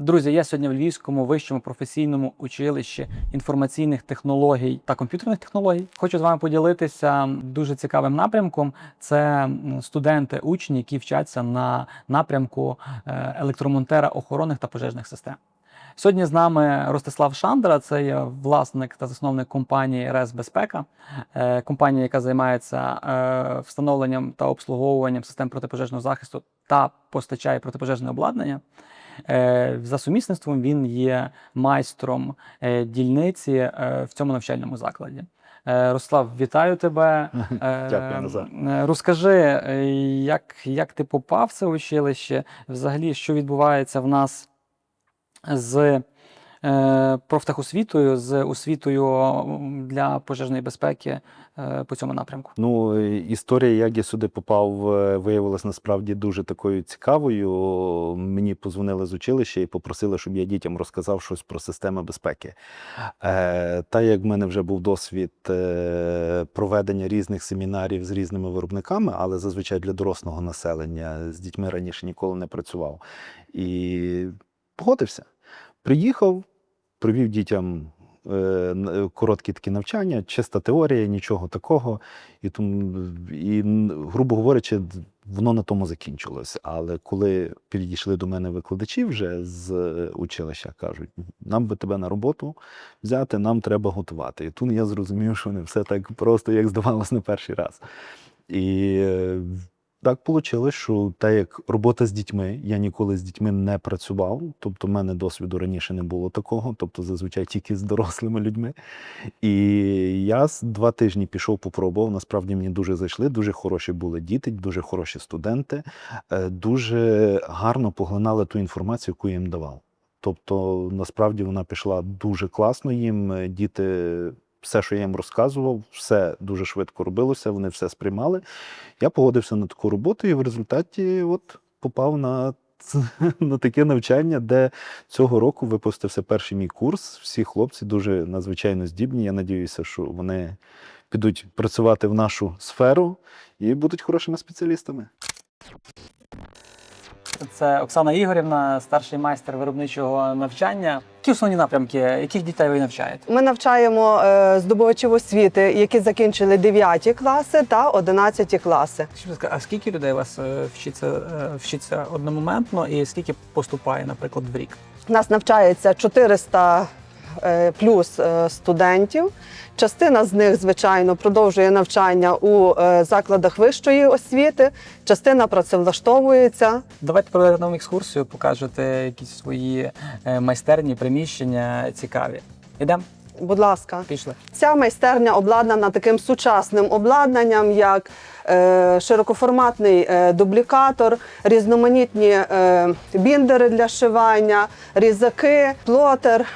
Друзі, я сьогодні в Львівському вищому професійному училищі інформаційних технологій та комп'ютерних технологій. Хочу з вами поділитися дуже цікавим напрямком. Це студенти, учні, які вчаться на напрямку е, електромонтера охоронних та пожежних систем. Сьогодні з нами Ростислав Шандра, це є власник та засновник компанії РЕС Безпека, е, компанія, яка займається е, встановленням та обслуговуванням систем протипожежного захисту та постачає протипожежне обладнання. Е, За сумісництвом він є майстром е, дільниці е, в цьому навчальному закладі. Руслав, вітаю тебе. Дякую, Назар. Розкажи, як, як ти попав в це училище, взагалі, що відбувається в нас з профтехосвітою, з освітою для пожежної безпеки е, по цьому напрямку. Ну, історія, як я сюди попав, е, виявилася насправді дуже такою цікавою. Мені позвонили з училища і попросили, щоб я дітям розказав щось про системи безпеки. Е, Та як в мене вже був досвід е, проведення різних семінарів з різними виробниками, але зазвичай для дорослого населення з дітьми раніше ніколи не працював. І погодився. Приїхав, привів дітям е, е, короткі такі навчання, чиста теорія, нічого такого. І, тому, і грубо говорячи, воно на тому закінчилось. Але коли підійшли до мене викладачі вже з е, училища, кажуть, нам би тебе на роботу взяти, нам треба готувати. І тут я зрозумів, що не все так просто, як здавалось на перший раз. І так вийшло, що так як робота з дітьми, я ніколи з дітьми не працював, тобто в мене досвіду раніше не було такого, тобто зазвичай тільки з дорослими людьми. І я два тижні пішов, попробував. Насправді мені дуже зайшли, дуже хороші були діти, дуже хороші студенти, е, дуже гарно поглинали ту інформацію, яку я їм давав. Тобто, насправді вона пішла дуже класно їм. е, Діти, все, що я їм розказував, все дуже швидко робилося, вони все сприймали. Я погодився на таку роботу і в результаті от попав на, на таке навчання, де цього року випустився перший мій курс. Всі хлопці дуже надзвичайно здібні. Я надіюся, що вони підуть працювати в нашу сферу і будуть хорошими спеціалістами. Це Оксана Ігорівна, старший майстер виробничого навчання. Які основні напрямки, яких дітей ви навчаєте? Ми навчаємо е, здобувачів освіти, які закінчили 9 класи та 11 класи. А скільки людей у вас е, вчиться, е, вчиться одномоментно і скільки поступає, наприклад, в рік? У нас навчається 400 е, плюс е, студентів. Частина з них, звичайно, продовжує навчання у е, закладах вищої освіти, частина працевлаштовується. Давайте проведете нам екскурсію, покажете якісь свої е, майстерні, приміщення цікаві. Ідемо? Будь ласка, Пішли. Ця майстерня обладнана таким сучасним обладнанням, як е, широкоформатний е, дублікатор, різноманітні е, біндери для шивання, різаки, плотер.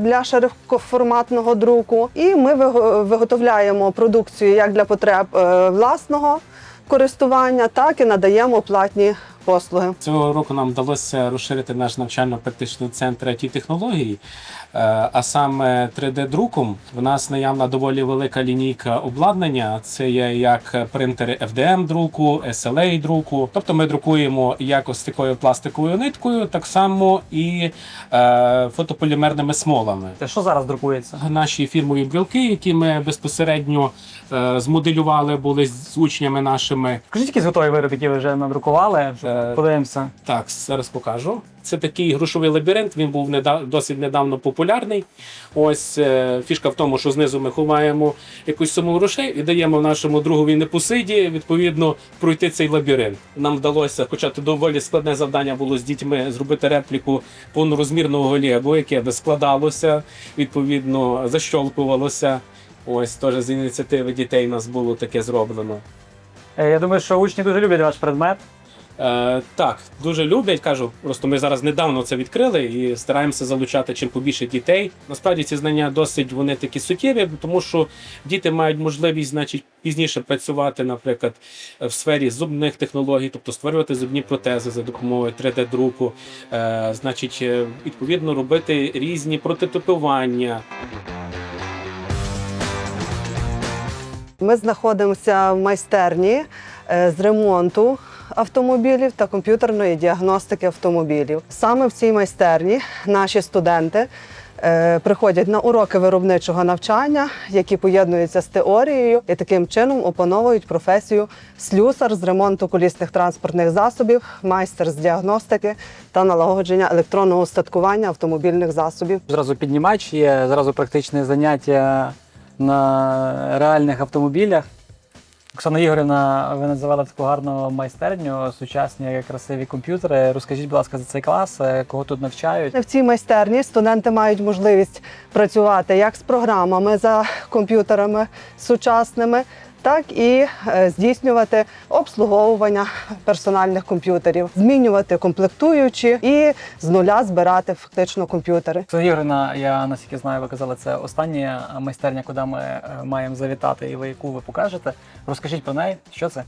Для широкоформатного друку, і ми виго- виготовляємо продукцію як для потреб е, власного користування, так і надаємо платні послуги. Цього року нам вдалося розширити наш навчально-практичний центр it технологій, а саме 3D-друком. В нас наявна доволі велика лінійка обладнання. Це є як принтери FDM друку, SLA друку. Тобто ми друкуємо як ось такою пластиковою ниткою, так само і е, фотополімерними смолами. Це що зараз друкується? Наші фірмові брілки, які ми безпосередньо е, змоделювали, були з учнями нашими. Скажіть, які готові вироби, які ви вже надрукували? Е, Подивимося. Так, зараз покажу. Це такий грошовий лабіринт. Він був досить недавно популярний. Ось е, фішка в тому, що знизу ми ховаємо якусь суму грошей і даємо нашому другові непосиді, відповідно, пройти цей лабіринт. Нам вдалося, хоча це доволі складне завдання було з дітьми, зробити репліку повнорозмірного Лего, яке би складалося, відповідно, защолкувалося. Ось теж з ініціативи дітей у нас було таке зроблено. Е, Я думаю, що учні дуже люблять ваш предмет. Е, так, дуже люблять. Кажу, просто ми зараз недавно це відкрили і стараємося залучати чим побільше дітей. Насправді ці знання досить вони такі суттєві, тому що діти мають можливість, значить, пізніше працювати, наприклад, в сфері зубних технологій, тобто створювати зубні протези за допомогою 3D-друку, е, значить, е, відповідно робити різні прототипування. Ми знаходимося в майстерні е, з ремонту автомобілів та комп'ютерної діагностики автомобілів. Саме в цій майстерні наші студенти е, приходять на уроки виробничого навчання, які поєднуються з теорією, і таким чином опановують професію слюсар з ремонту колісних транспортних засобів, майстер з діагностики та налагодження електронного устаткування автомобільних засобів. Зразу піднімач є, зразу практичне заняття на реальних автомобілях. Оксана Ігорівна, ви називали таку гарну майстерню, сучасні красиві комп'ютери. Розкажіть, будь ласка, за цей клас, е, кого тут навчають? В цій майстерні студенти мають можливість працювати як з програмами за комп'ютерами сучасними, так і е, здійснювати обслуговування персональних комп'ютерів, змінювати комплектуючі і з нуля збирати фактично комп'ютери. Ігорівна, я наскільки знаю, ви казали, це остання майстерня, куди ми е, маємо завітати, і ви яку ви покажете. Розкажіть про неї, що це?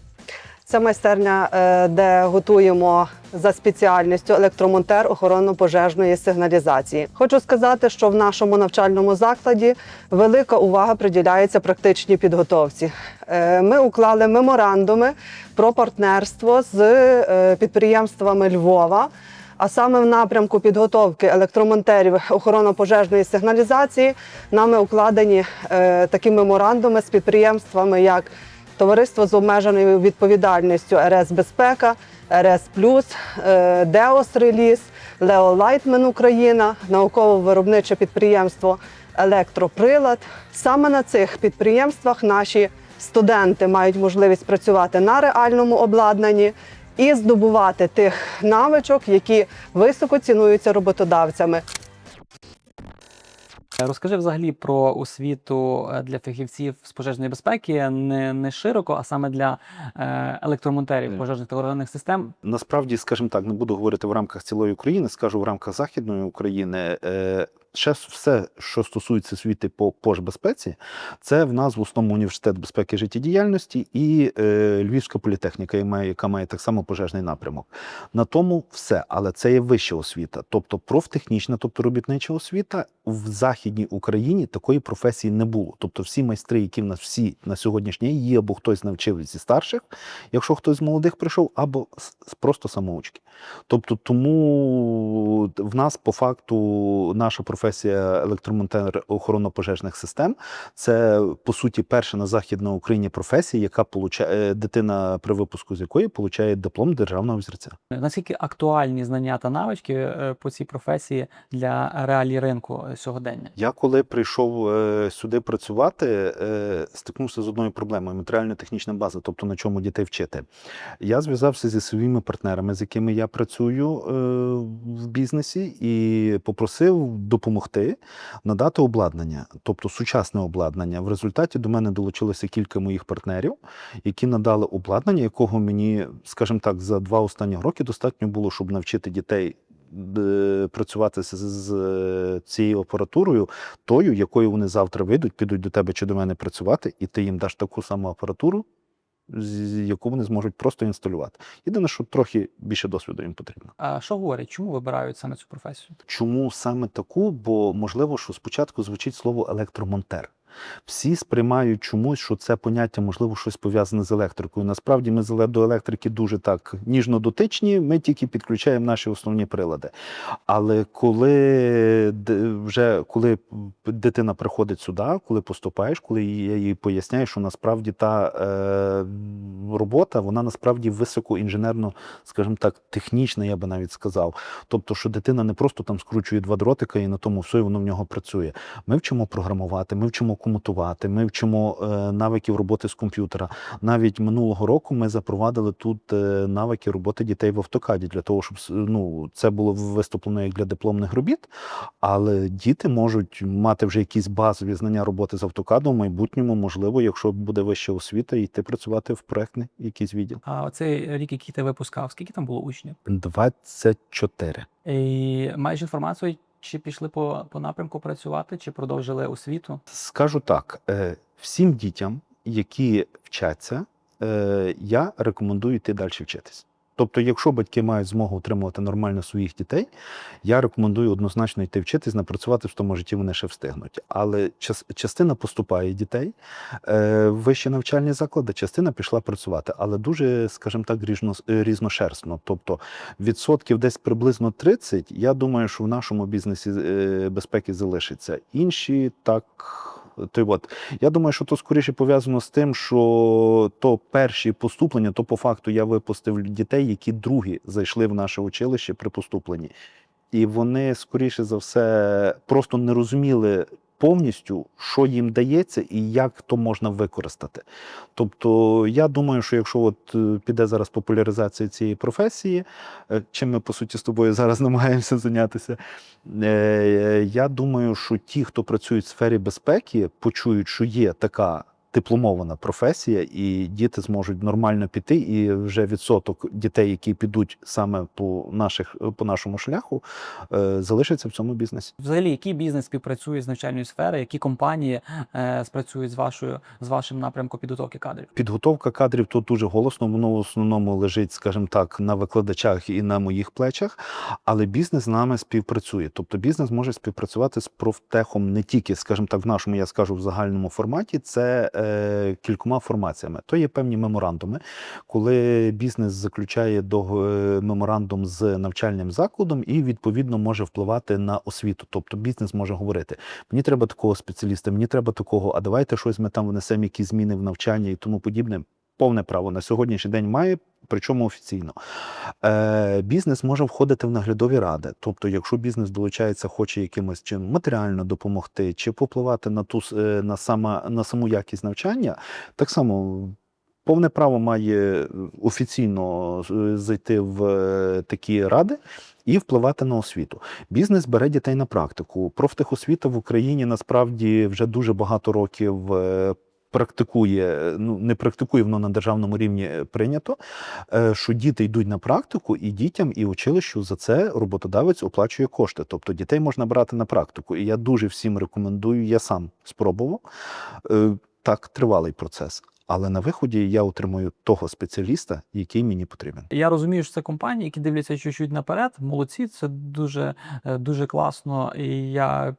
Це майстерня, е, де готуємо за спеціальністю електромонтер охоронно-пожежної сигналізації. Хочу сказати, що в нашому навчальному закладі велика увага приділяється практичній підготовці. Е, Ми уклали меморандуми про партнерство з е, підприємствами Львова. А саме в напрямку підготовки електромонтерів охоронно-пожежної сигналізації нами укладені такі меморандуми з підприємствами, як Товариство з обмеженою відповідальністю РС Безпека, РС Плюс, е, Деос Реліз, Лео Лайтмен Україна, науково-виробниче підприємство Електроприлад. Саме на цих підприємствах наші студенти мають можливість працювати на реальному обладнанні і здобувати тих навичок, які високо цінуються роботодавцями. Е, Розкажи взагалі про освіту е, для фахівців з пожежної безпеки, не, не широко, а саме для е, електромонтерів пожежних та охоронних систем. Насправді, скажімо так, не буду говорити в рамках цілої України, скажу в рамках Західної України. Ще все, що стосується освіти по пожбезпеці, це в нас в основному університет безпеки життєдіяльності і е, Львівська політехніка, яка має, яка має так само пожежний напрямок. На тому все, але це є вища освіта, тобто профтехнічна, тобто робітнича освіта в Західній Україні такої професії не було. Тобто всі майстри, які в нас всі на сьогоднішній день є, або хтось навчив зі старших, якщо хтось з молодих прийшов, або просто самоучки. Тобто, тому в нас по факту наша професія електромонтер охоронно-пожежних систем це по суті перша на західній Україні професія, яка получає дитина при випуску з якої получає диплом державного взірця. Наскільки актуальні знання та навички е, по цій професії для реалій ринку е, сьогодення? Я коли прийшов е, сюди працювати, е, стикнувся з одною проблемою матеріально-технічна база, тобто на чому дітей вчити. Я зв'язався зі своїми партнерами, з якими я працюю е, в бізнесі, і попросив допомогти надати обладнання, тобто сучасне обладнання. В результаті до мене долучилося кілька моїх партнерів, які надали обладнання, якого мені, скажімо так, за два останні роки достатньо було, щоб навчити дітей. е, Працювати з, е, цією апаратурою, тою, якою вони завтра вийдуть, підуть до тебе чи до мене працювати, і ти їм даш таку саму апаратуру, яку вони зможуть просто інсталювати. Єдине, що трохи більше досвіду їм потрібно. А що говорять, чому вибирають саме цю професію? Чому саме таку? Бо можливо, що спочатку звучить слово електромонтер. Всі сприймають чомусь, що це поняття, можливо, щось пов'язане з електрикою. Насправді ми до електрики дуже так ніжно дотичні, ми тільки підключаємо наші основні прилади. Але коли вже коли дитина приходить сюди, коли поступаєш, коли я їй поясняю, що насправді та е, робота, вона насправді високоінженерно, скажімо так, технічна, я би навіть сказав. Тобто, що дитина не просто там скручує два дротика і на тому все, і воно в нього працює. Ми вчимо програмувати, ми вчимо комутувати, ми вчимо е, навиків роботи з комп'ютера. Навіть минулого року ми запровадили тут е, навики роботи дітей в автокаді для того, щоб ну, це було виступлено як для дипломних робіт. Але діти можуть мати вже якісь базові знання роботи з автокадом в майбутньому, можливо, якщо буде вища освіта, йти працювати в проектний якийсь відділ. А оцей рік, який ти випускав, скільки там було учнів? 24. І маєш інформацію, чи пішли по, по напрямку працювати, чи продовжили освіту? Скажу так: е, всім дітям, які вчаться, е, я рекомендую йти далі вчитись. Тобто, якщо батьки мають змогу утримувати нормально своїх дітей, я рекомендую однозначно йти вчитись, напрацювати в тому житті вони ще встигнуть. Але час, частина поступає дітей е, в вищі навчальні заклади, частина пішла працювати, але дуже, скажімо так, різно, різношерстно. Тобто відсотків десь приблизно 30, я думаю, що в нашому бізнесі е, безпеки залишиться. Інші так. То от я думаю, що то скоріше пов'язано з тим, що то перші поступлення, то по факту я випустив дітей, які другі зайшли в наше училище при поступленні. І вони, скоріше за все, просто не розуміли повністю, що їм дається і як то можна використати. Тобто, я думаю, що якщо от е, піде зараз популяризація цієї професії, е, чим ми по суті з тобою зараз намагаємося зайнятися, е, я думаю, що ті, хто працюють в сфері безпеки, почують, що є така. Дипломована професія, і діти зможуть нормально піти, і вже відсоток дітей, які підуть саме по наших по нашому шляху, е, залишиться в цьому бізнесі. Взагалі, який бізнес співпрацює з навчальною сферою, які компанії е, спрацюють з вашою з вашим напрямком підготовки кадрів? Підготовка кадрів тут дуже голосно, воно в основному лежить, скажімо так, на викладачах і на моїх плечах. Але бізнес з нами співпрацює. Тобто бізнес може співпрацювати з профтехом не тільки, скажімо так, в нашому, я скажу, в загальному форматі, це е, кількома формаціями. То є певні меморандуми, коли бізнес заключає меморандум з навчальним закладом і відповідно може впливати на освіту. Тобто бізнес може говорити: мені треба такого спеціаліста, мені треба такого, а давайте щось ми там внесемо, які зміни в навчання і тому подібне. Повне право на сьогоднішній день має, причому офіційно. Е, бізнес може входити в наглядові ради. Тобто, якщо бізнес долучається, хоче якимось чином матеріально допомогти чи попливати на ту е, на сама на саму якість навчання, так само. Повне право має офіційно е, зайти в такі ради і впливати на освіту. Бізнес бере дітей на практику. Профтехосвіта в Україні насправді вже дуже багато років практикує, ну не практикує воно на державному рівні прийнято, е, що діти йдуть на практику, і дітям, і училищу за це роботодавець оплачує кошти. Тобто дітей можна брати на практику. І я дуже всім рекомендую, я сам спробував. Е, Так, тривалий процес. Але на виході я отримую того спеціаліста, який мені потрібен. Я розумію, що це компанії, які дивляться чуть-чуть наперед. Молодці, це дуже, е, дуже класно, і я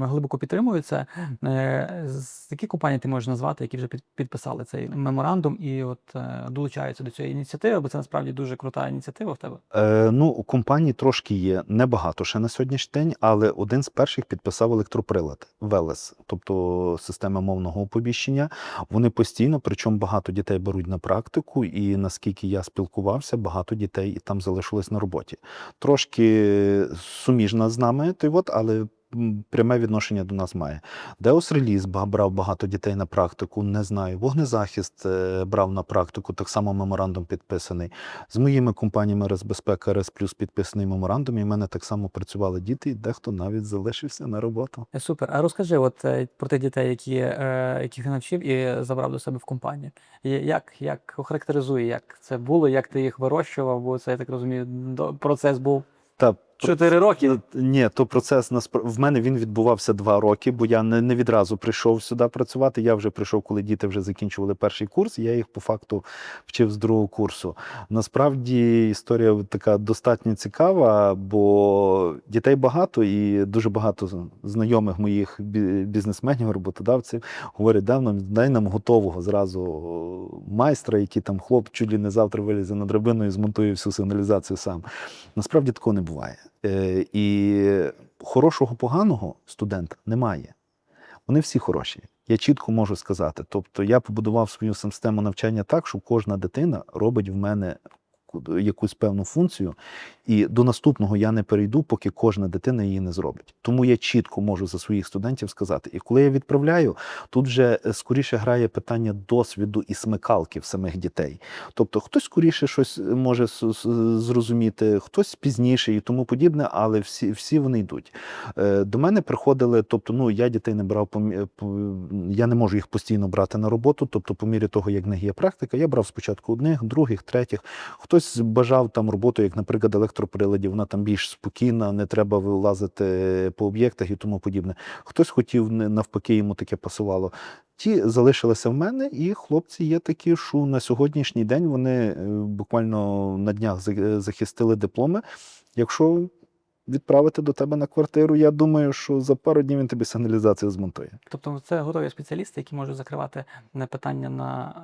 глибоко підтримую це. Е, з- Які компанії ти можеш назвати, які вже підписали цей меморандум і от е, долучаються до цієї ініціативи? Бо це насправді дуже крута ініціатива в тебе. Е, ну, у компаній трошки є небагато ще на сьогоднішній день, але один з перших підписав електроприлад Велес, тобто система мовного оповіщення. Вони постійно, причому багато дітей беруть на практику, і наскільки я спілкувався, багато дітей і там залишилось на роботі. Трошки суміжна з нами, той от, але. Пряме відношення до нас має. Деос Реліз брав багато дітей на практику, не знаю. Вогнезахист е, брав на практику, так само меморандум підписаний. З моїми компаніями Резбезпека, Рез Плюс підписаний меморандум, і в мене так само працювали діти, і дехто навіть залишився на роботу. Е, Супер. А розкажи, от е, про тих дітей, які, яких навчив і забрав до себе в компанію. Як, як охарактеризує, як це було, як ти їх вирощував? Бо це я так розумію, процес був Та чотири роки. Е, Ні, то процес наспр... в мене він відбувався два роки, бо я не, не відразу прийшов сюди працювати. Я вже прийшов, коли діти вже закінчували перший курс. Я їх по факту вчив з другого курсу. Насправді історія така достатньо цікава, бо дітей багато і дуже багато знайомих моїх бізнесменів, роботодавців говорять, дай нам, дай нам готового зразу майстра, який там хлоп чуть ли не завтра вилізе на драбину і змонтує всю сигналізацію сам. Насправді такого не буває. Е, і хорошого, поганого студента немає. Вони всі хороші. Я чітко можу сказати. Тобто я побудував свою систему навчання так, що кожна дитина робить в мене ку- якусь певну функцію, і до наступного я не перейду, поки кожна дитина її не зробить. Тому я чітко можу за своїх студентів сказати. І коли я відправляю, тут вже е, скоріше грає питання досвіду і смикалки в самих дітей. Тобто хтось скоріше щось може с- с- зрозуміти, хтось пізніше і тому подібне, але всі, всі вони йдуть. Е, До мене приходили, тобто, ну я дітей не брав я не можу їх постійно брати на роботу. Тобто, по мірі того, як в них є практика, я брав спочатку одних, других, третіх. Хтось Хтось бажав там роботу, як, наприклад, електроприладів, вона там більш спокійна, не треба вилазити по об'єктах і тому подібне. Хтось хотів навпаки, йому таке пасувало. Ті залишилися в мене, і хлопці є такі, що на сьогоднішній день вони е, буквально на днях захистили дипломи. Якщо відправити до тебе на квартиру, я думаю, що за пару днів він тобі сигналізацію змонтує. Тобто це готові спеціалісти, які можуть закривати не питання на,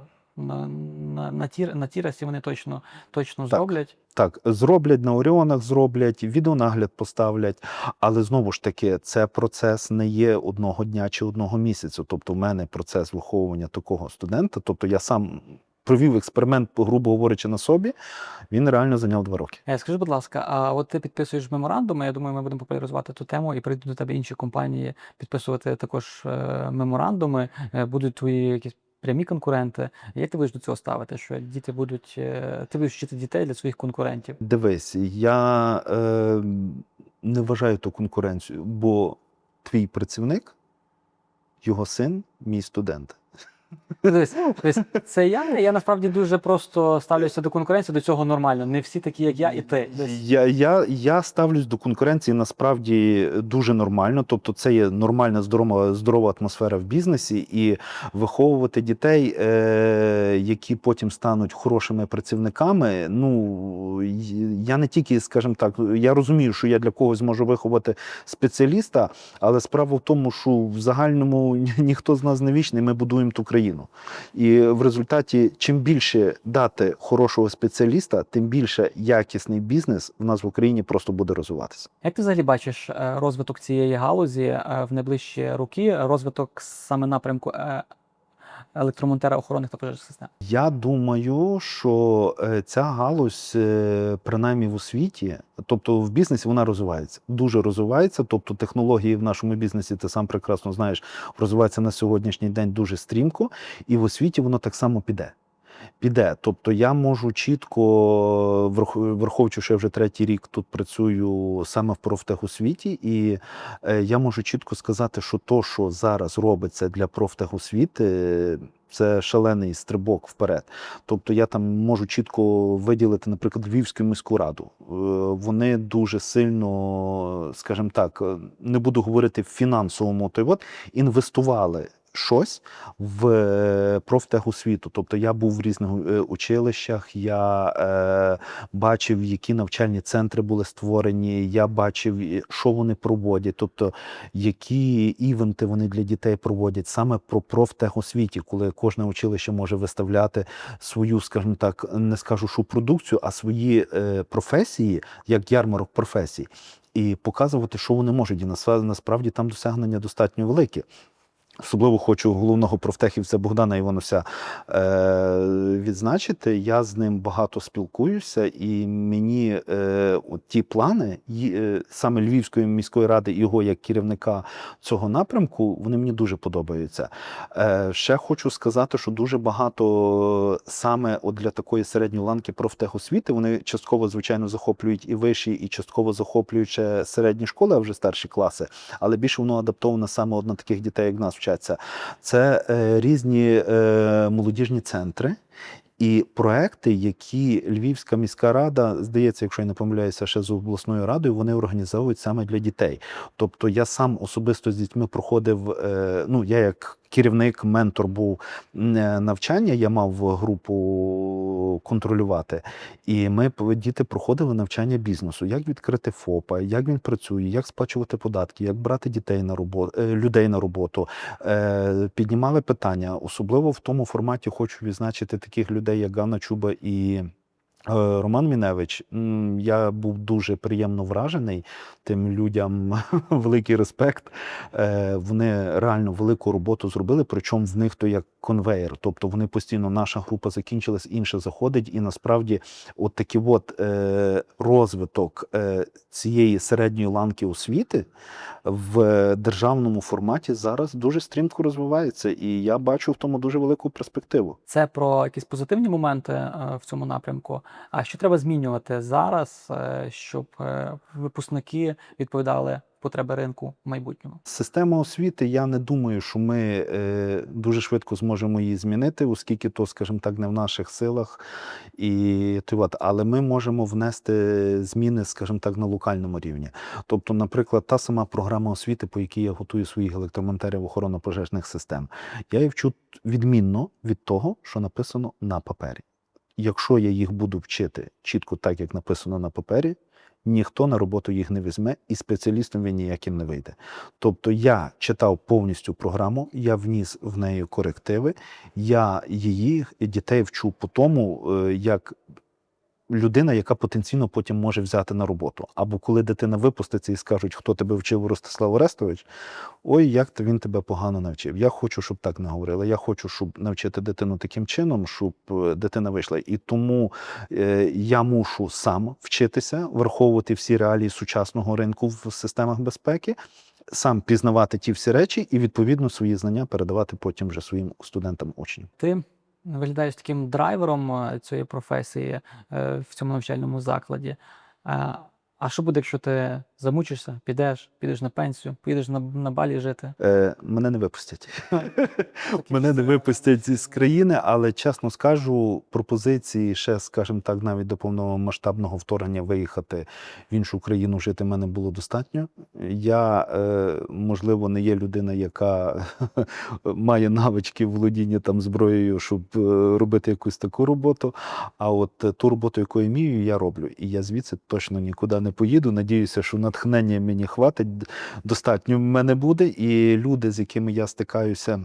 е, на, на, на, тір, на тірасі, вони точно, точно Так. зроблять. Так, зроблять на Оріонах, зроблять, відеонагляд поставлять, але знову ж таки, це процес не є одного дня чи одного місяця. Тобто, в мене процес виховування такого студента, тобто я сам провів експеримент, грубо говорячи, на собі, він реально зайняв два роки. Е, Скажи, будь ласка, а от ти підписуєш меморандуми, я думаю, ми будемо популяризувати ту тему і прийдуть до тебе інші компанії підписувати також е, меморандуми, е, будуть твої якісь прямі конкуренти. Як ти будеш до цього ставити? Що діти будуть, е, ти будеш вчити дітей для своїх конкурентів? Дивись, я е, не вважаю ту конкуренцію, бо твій працівник, його син, мій студент. Дивись, дивись, це я. Я насправді дуже просто ставлюся до конкуренції, до цього нормально. Не всі такі, як я, і ти. Я, я, я ставлюсь до конкуренції насправді дуже нормально. Тобто, це є нормальна здорова, здорова атмосфера в бізнесі, і виховувати дітей, е, які потім стануть хорошими працівниками. Ну я не тільки, скажімо так, я розумію, що я для когось можу виховати спеціаліста, але справа в тому, що в загальному ніхто з нас не вічний, ми будуємо ту країну. І в результаті, чим більше дати хорошого спеціаліста, тим більше якісний бізнес в нас в Україні просто буде розвиватися. Як ти взагалі бачиш е, розвиток цієї галузі е, в найближчі роки, розвиток саме напрямку е, електромонтера охоронних та пожежних систем? Я думаю, що е, ця галузь, е, принаймні в освіті, тобто в бізнесі, вона розвивається. Дуже розвивається. Тобто технології в нашому бізнесі, ти сам прекрасно знаєш, розвиваються на сьогоднішній день дуже стрімко, і в освіті воно так само піде. Піде. Тобто я можу чітко, врах- враховуючи, вже третій рік тут працюю саме в профтехосвіті, і е, я можу чітко сказати, що то, що зараз робиться для профтехосвіти, це шалений стрибок вперед. Тобто я там можу чітко виділити, наприклад, Львівську міську раду. Е, Вони дуже сильно, скажімо так, е, не буду говорити в фінансовому, той от інвестували. Щось в е, профтехосвіту. Тобто я був в різних е, училищах, я е, бачив, які навчальні центри були створені, я бачив, що вони проводять, тобто які івенти вони для дітей проводять саме про профтехосвіті, коли кожне училище може виставляти свою, скажімо так, не скажу, що продукцію, а свої е, професії, як ярмарок професій, і показувати, що вони можуть. І насправді, там досягнення достатньо великі. Особливо хочу головного профтехівця Богдана Івановся е, відзначити. Я з ним багато спілкуюся, і мені е, от ті плани, е, саме Львівської міської ради, його як керівника цього напрямку, вони мені дуже подобаються. Ще хочу сказати, що дуже багато саме от для такої середньої ланки профтехосвіти вони частково, звичайно, захоплюють і вищі, і частково захоплюють ще середні школи, а вже старші класи, але більше воно адаптоване саме от на таких дітей, як нас вчаться. Це е, різні е, молодіжні центри. І проекти, які Львівська міська рада, здається, якщо я не помиляюся, ще з обласною радою, вони організовують саме для дітей. Тобто я сам особисто з дітьми проходив. е, Ну, я як керівник, ментор був навчання, я мав групу контролювати. І ми діти проходили навчання бізнесу, як відкрити ФОПа, як він працює, як сплачувати податки, як брати дітей на роботу, людей на роботу. Е, Піднімали питання, особливо в тому форматі хочу відзначити таких людей, як Ганна Чуба і. Е, Роман Міневич, я був дуже приємно вражений тим людям. Великий респект. Е, Вони реально велику роботу зробили, причому в них то як конвейер. Тобто вони постійно, наша група закінчилась, інша заходить, і насправді, от такий от е, розвиток цієї середньої ланки освіти в державному форматі зараз дуже стрімко розвивається, і я бачу в тому дуже велику перспективу. Це про якісь позитивні моменти е, в цьому напрямку. А що треба змінювати зараз, е, щоб е, випускники відповідали потреби ринку в майбутньому. Система освіти, я не думаю, що ми е, дуже швидко зможемо її змінити, оскільки то, скажімо так, не в наших силах. І, от, але ми можемо внести зміни, скажімо так, на локальному рівні. Тобто, наприклад, та сама програма освіти, по якій я готую своїх електромонтерів охоронно-пожежних систем, я її вчу відмінно від того, що написано на папері. Якщо я їх буду вчити чітко так, як написано на папері, ніхто на роботу їх не візьме, і спеціалістом він ніяким не вийде. Тобто я читав повністю програму, я вніс в неї корективи, я її дітей вчу по тому, е, як людина, яка потенційно потім може взяти на роботу. Або коли дитина випуститься і скажуть, хто тебе вчив Ростислав Орестович, ой, як він тебе погано навчив. Я хочу, щоб так не говорили. Я хочу, щоб навчити дитину таким чином, щоб е, дитина вийшла. І тому е, я мушу сам вчитися, враховувати всі реалії сучасного ринку в системах безпеки. Сам пізнавати ті всі речі і відповідно свої знання передавати потім вже своїм студентам учням. Ти виглядаєш таким драйвером е, цієї професії е, в цьому навчальному закладі. А що буде, якщо ти замучишся, підеш, підеш на пенсію, підеш на, на балі жити? Е, мене не випустять. мене не випустять з країни, але чесно скажу, пропозиції ще, скажімо так, навіть до повномасштабного вторгнення виїхати в іншу країну жити мене було достатньо. Я, е, можливо, не є людина, яка має навички володіння там зброєю, щоб е, робити якусь таку роботу. А от ту роботу, яку я вмію, я роблю. І я звідси точно нікуди не поїду. Надіюся, що натхнення мені хватить. Достатньо в мене буде. І люди, з якими я стикаюся,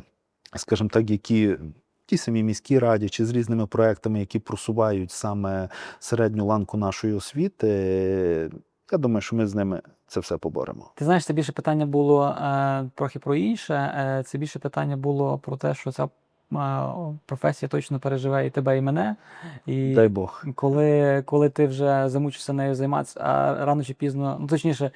скажімо так, які. Ті самі міські раді чи з різними проектами, які просувають саме середню ланку нашої освіти, я думаю, що ми з ними це все поборемо. Ти знаєш, це більше питання було е, трохи про інше. Е, це більше питання було про те, що ця професія точно переживе і тебе, і мене. І Дай Бог. коли, коли ти вже замучишся нею займатися, а рано чи пізно, ну точніше,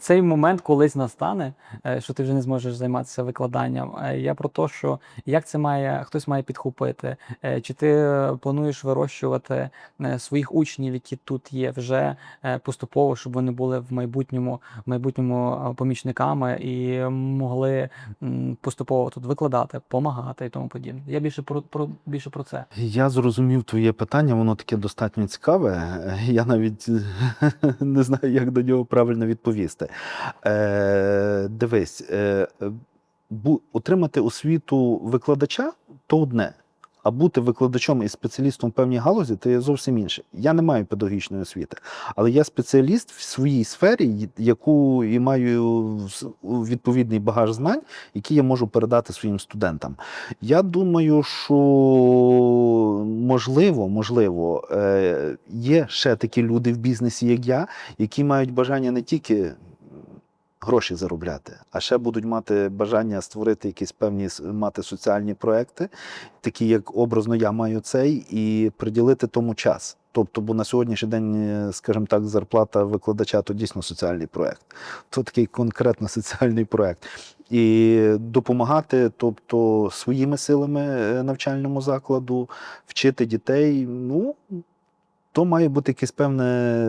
цей момент колись настане, е, що ти вже не зможеш займатися викладанням. Е, Я про те, що як це має, хтось має підхопити, Е, чи ти е, плануєш вирощувати е, своїх учнів, які тут є, вже е, поступово, щоб вони були в майбутньому, в майбутньому е, помічниками і могли поступово тут викладати, допомагати і тому подібне. Я більше про, про більше про це. Я зрозумів твоє питання, воно таке достатньо цікаве. Я навіть не знаю, як до нього правильно відповісти. Е, дивись, е, бу, отримати освіту викладача то одне. А бути викладачом і спеціалістом в певній галузі це зовсім інше. Я не маю педагогічної освіти, але я спеціаліст в своїй сфері, яку і маю відповідний багаж знань, які я можу передати своїм студентам. Я думаю, що можливо, можливо, е, є ще такі люди в бізнесі, як я, які мають бажання не тільки гроші заробляти, а ще будуть мати бажання створити якісь певні мати соціальні проекти, такі як образно я маю цей, і приділити тому час. Тобто, бо на сьогоднішній день, е, скажімо так, зарплата викладача то дійсно соціальний проект. То такий конкретно соціальний проект. І допомагати, тобто своїми силами е, навчальному закладу, вчити дітей. Ну то має бути якесь певне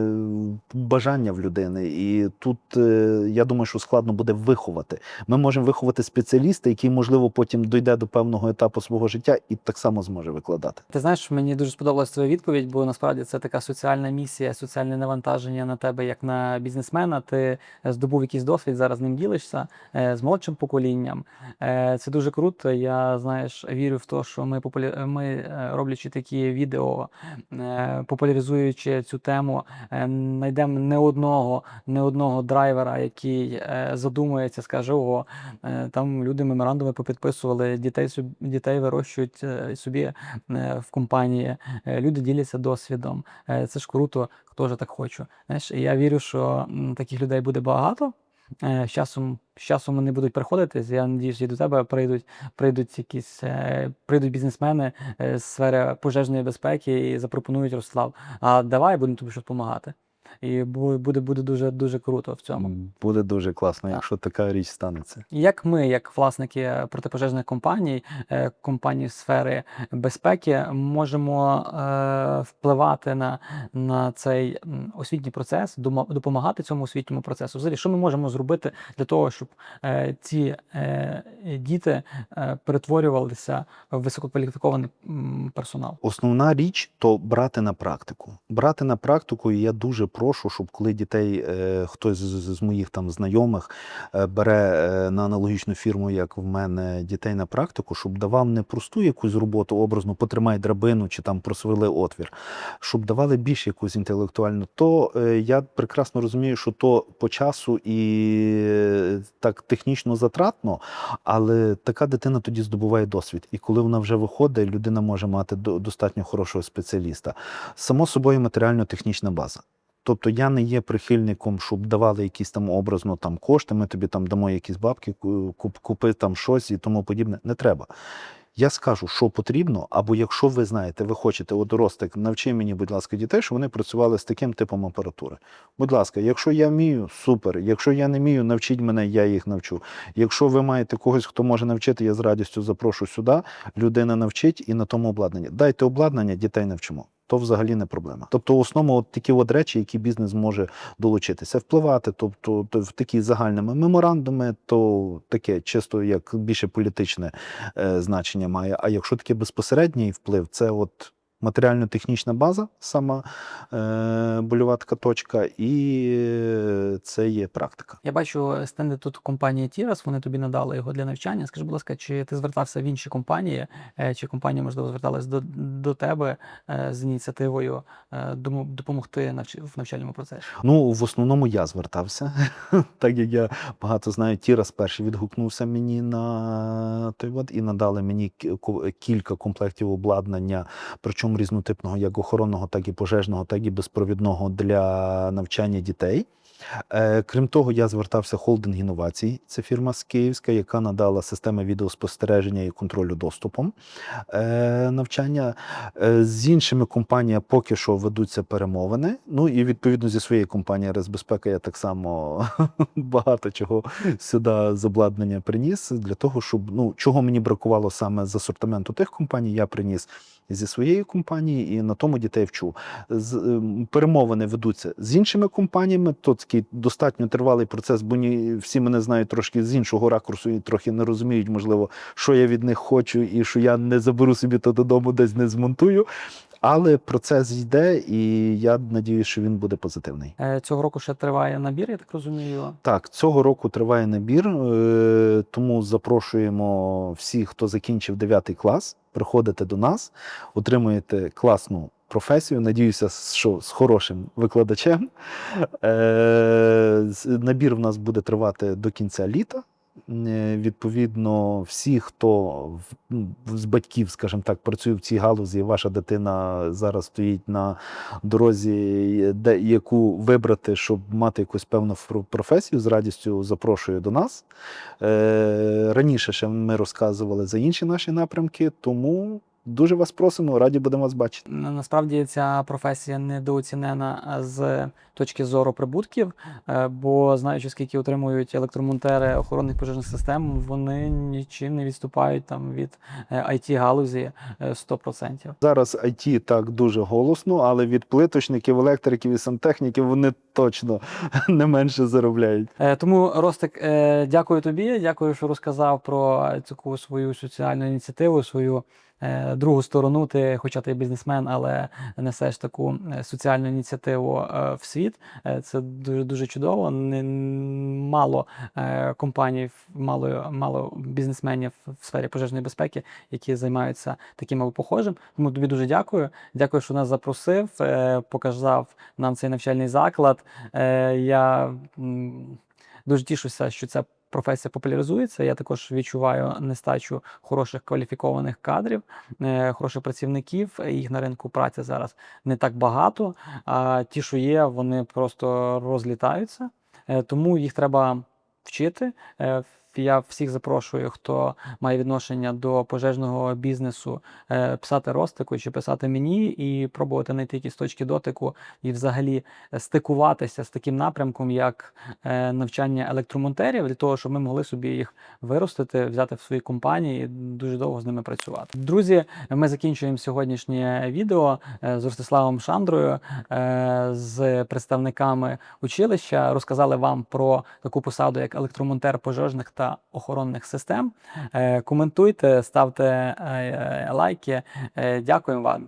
бажання в людини. І тут е, я думаю, що складно буде виховати. Ми можемо виховати спеціаліста, який, можливо, потім дійде до певного етапу свого життя і так само зможе викладати. Ти знаєш, мені дуже сподобалася твоя відповідь, бо насправді це така соціальна місія, соціальне навантаження на тебе як на бізнесмена. Ти е, здобув якийсь досвід, зараз ним ділишся е, з молодшим поколінням. Це дуже круто. Я знаєш, вірю в те, що ми популі... ми роблячи такі відео, е, популяризуючи цю тему, е, знайдемо не одного, не одного драйвера, який е, задумується, скаже: ого, е, там люди меморандуми попідписували, дітей дітей вирощують собі в компанії. Люди діляться досвідом. Це ж круто, хто ж так хоче. Знаєш, я вірю, що таких людей буде багато. Е, З часом, з часом вони будуть приходити. Я надіюсь, і до тебе прийдуть, прийдуть якісь е, прийдуть бізнесмени е, з сфери пожежної безпеки і запропонують Рослав. А давай будемо тобі щось допомагати. І буде, буде дуже дуже круто в цьому. Буде дуже класно, Так. якщо така річ станеться. Як ми, як власники протипожежних компаній, е, компаній сфери безпеки, можемо е, впливати на, на цей освітній процес, допомагати цьому освітньому процесу? Взагалі, що ми можемо зробити для того, щоб е, ці е, діти е, перетворювалися в висококваліфікований персонал? Основна річ то брати на практику. Брати на практику, і я дуже прошу, щоб коли дітей е, хтось з, моїх там знайомих е, бере е, на аналогічну фірму, як в мене дітей на практику, щоб давав не просту якусь роботу образно, потримай драбину чи там просвили отвір, щоб давали більш якусь інтелектуальну. То я прекрасно розумію, що то по часу і так технічно затратно, але така дитина тоді здобуває досвід. І коли вона вже виходить, людина може мати до- достатньо хорошого спеціаліста. Само собою матеріально-технічна база. Тобто я не є прихильником, щоб давали якісь там образно там кошти, ми тобі там дамо якісь бабки, куп, купи там щось і тому подібне. Не треба. Я скажу, що потрібно, або якщо ви знаєте, ви хочете, от Ростик, навчи мені, будь ласка, дітей, щоб вони працювали з таким типом апаратури. Будь ласка, якщо я вмію, супер. Якщо я не вмію, навчіть мене, я їх навчу. Якщо ви маєте когось, хто може навчити, я з радістю запрошу сюди. Людина навчить і на тому обладнання. Дайте обладнання, дітей навчимо. То взагалі не проблема. Тобто, в основному, от такі от речі, які бізнес може долучитися, впливати, тобто то в такі загальними меморандуми, то таке чисто як більше політичне е, значення має. А якщо таке безпосередній вплив, це от матеріально-технічна база, сама е, больова така точка, і е, це є практика. Я бачу стенди тут компанії Тірас, вони тобі надали його для навчання. Скажи, будь ласка, чи ти звертався в інші компанії, е, чи компанія, можливо, зверталась до, до тебе е, з ініціативою е, допомогти навч- в навчальному процесі? Ну, в основному я звертався, так як я багато знаю, Тірас перший відгукнувся мені на той от і надали мені кілька комплектів обладнання, причому різнотипного, як охоронного, так і пожежного, так і безпровідного для навчання дітей. Е, Крім того, я звертався холдинг інновацій. Це фірма з Київська, яка надала системи відеоспостереження і контролю доступом е, навчання. Е, З іншими компаніями поки що ведуться перемовини. Ну і відповідно зі своєю компанією Резбезпека я так само багато чого сюди з обладнання приніс для того, щоб ну чого мені бракувало саме з асортименту тих компаній, я приніс зі своєї компанії і на тому дітей вчу. З, ем, перемовини ведуться з іншими компаніями. То такий достатньо тривалий процес, бо ні, всі мене знають трошки з іншого ракурсу і трохи не розуміють, можливо, що я від них хочу, і що я не заберу собі то додому, десь не змонтую. Але процес йде, і я надіюся, що він буде позитивний. Е, Цього року ще триває набір, я так розумію. Так, цього року триває набір, е, тому запрошуємо всіх, хто закінчив 9 клас, приходите до нас, отримуєте класну професію. Надіюся, що з хорошим викладачем. Е, Набір в нас буде тривати до кінця літа. Е, Відповідно, всі, хто ну, з батьків, скажімо так, працює в цій галузі, ваша дитина зараз стоїть на дорозі, де яку вибрати, щоб мати якусь певну професію, з радістю запрошую до нас. Е, раніше ще ми розказували за інші наші напрямки, тому дуже вас просимо, раді будемо вас бачити. Насправді ця професія недооцінена з точки зору прибутків, е, бо знаючи, скільки отримують електромонтери охоронних пожежних систем, вони нічим не відступають там від it галузі 100%. Зараз IT так дуже голосно, але від плиточників, електриків і сантехніків вони точно не менше заробляють. Е, Тому, Ростик, е, дякую тобі. Дякую, що розказав про таку свою соціальну ініціативу, свою е, другу сторону. Ти, хоча ти бізнесмен, але несеш таку е, соціальну ініціативу е, в світ. Е, Це дуже дуже чудово. Мало е, компаній, мало, мало бізнесменів в сфері пожежної безпеки, які займаються таким або похожим. Тому тобі дуже дякую. Дякую, що нас запросив, е, показав нам цей навчальний заклад. Е, Я дуже тішуся, що ця професія популяризується. Я також відчуваю нестачу хороших кваліфікованих кадрів, е, хороших працівників. Їх на ринку праці зараз не так багато. А ті, що є, вони просто розлітаються. Е, Тому їх треба вчити. Принципі, я всіх запрошую, хто має відношення до пожежного бізнесу, е, писати розтику чи писати мені і пробувати знайти якісь точки дотику і взагалі стикуватися з таким напрямком, як е, навчання електромонтерів, для того, щоб ми могли собі їх виростити, взяти в свої компанії і дуже довго з ними працювати. Друзі, ми закінчуємо сьогоднішнє відео е, з Ростиславом Шандрою, з представниками училища. Розказали вам про таку посаду, як електромонтер пожежних та охоронних систем. Е, Коментуйте, ставте е, е, лайки. Дякуємо вам.